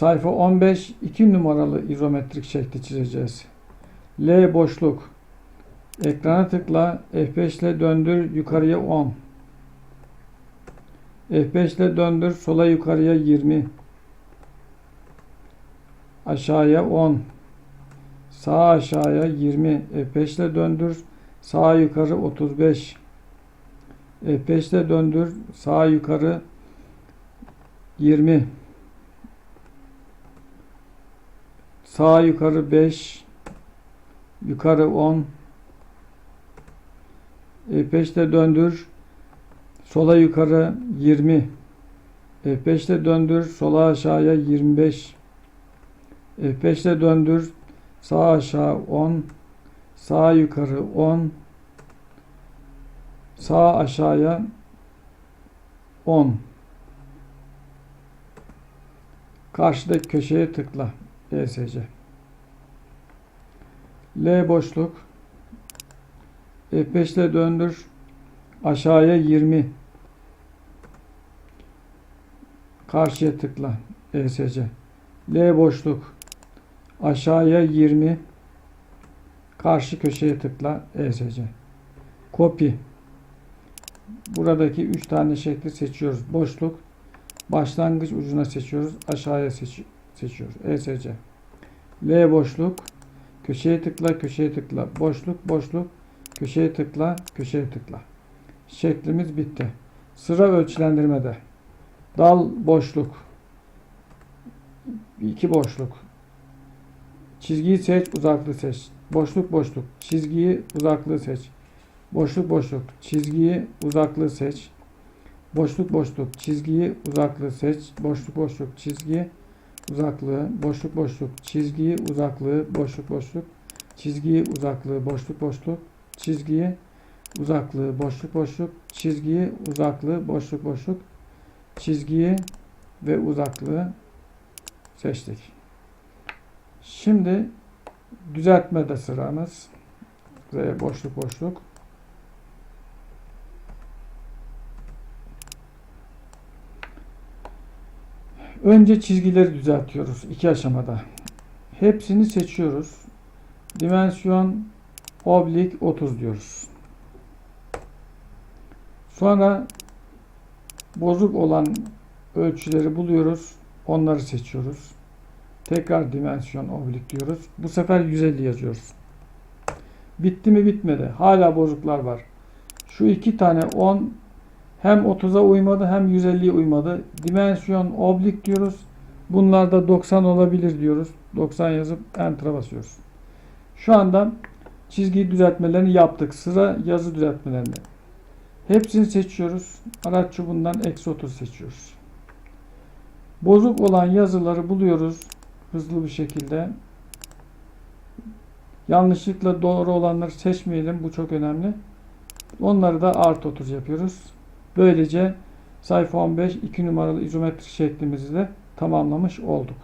Sayfa 15 2 numaralı izometrik şekli çizeceğiz. L boşluk. Ekrana tıkla. F5 ile döndür yukarıya 10. F5 ile döndür sola yukarıya 20. Aşağıya 10. Sağa aşağıya 20. F5 ile döndür. Sağa yukarı 35. F5 ile döndür. Sağa yukarı 20. Sağa yukarı 5. Yukarı 10. F5 ile döndür. Sola yukarı 20. F5 ile döndür. Sola aşağıya 25. F5 ile döndür. Sağ aşağı 10. Sağ yukarı 10. Sağ aşağıya 10. Karşıdaki köşeye tıkla. ESC. L boşluk. F5 ile döndür. Aşağıya 20. Karşıya tıkla. ESC. L boşluk. Aşağıya 20. Karşı köşeye tıkla. ESC. Copy. Buradaki 3 tane şekli seçiyoruz. Boşluk. Başlangıç ucuna seçiyoruz. Aşağıya seç seçiyoruz. ESC. L boşluk. Köşeye tıkla, köşeye tıkla. Boşluk, boşluk. Köşeye tıkla, köşeye tıkla. Şeklimiz bitti. Sıra ölçülendirmede. Dal boşluk. iki boşluk. Çizgiyi seç, uzaklığı seç. Boşluk, boşluk. Çizgiyi, uzaklığı seç. Boşluk, boşluk. Çizgiyi, uzaklığı seç. Boşluk, boşluk. Çizgiyi, uzaklığı seç. Boşluk, boşluk. Çizgiyi, uzaklığı. Boşluk, boşluk. Çizgiyi, uzaklığı. Boşluk, boşluk. Çizgiyi, uzaklığı. Boşluk, boşluk. Çizgiyi, uzaklığı. Boşluk, boşluk. Çizgiyi, uzaklığı. Boşluk, boşluk. Çizgiyi ve uzaklığı seçtik. Şimdi düzeltmede sıramız. Ve boşluk boşluk. Önce çizgileri düzeltiyoruz iki aşamada. Hepsini seçiyoruz. Dimensiyon oblik 30 diyoruz. Sonra bozuk olan ölçüleri buluyoruz. Onları seçiyoruz. Tekrar dimensiyon oblik diyoruz. Bu sefer 150 yazıyoruz. Bitti mi bitmedi. Hala bozuklar var. Şu iki tane 10 hem 30'a uymadı hem 150'ye uymadı. Dimensiyon oblik diyoruz. Bunlar da 90 olabilir diyoruz. 90 yazıp enter'a basıyoruz. Şu anda çizgi düzeltmelerini yaptık. Sıra yazı düzeltmelerinde. Hepsini seçiyoruz. Araç çubuğundan eksi 30 seçiyoruz. Bozuk olan yazıları buluyoruz. Hızlı bir şekilde. Yanlışlıkla doğru olanları seçmeyelim. Bu çok önemli. Onları da artı 30 yapıyoruz. Böylece sayfa 15 2 numaralı izometrik şeklimizi de tamamlamış olduk.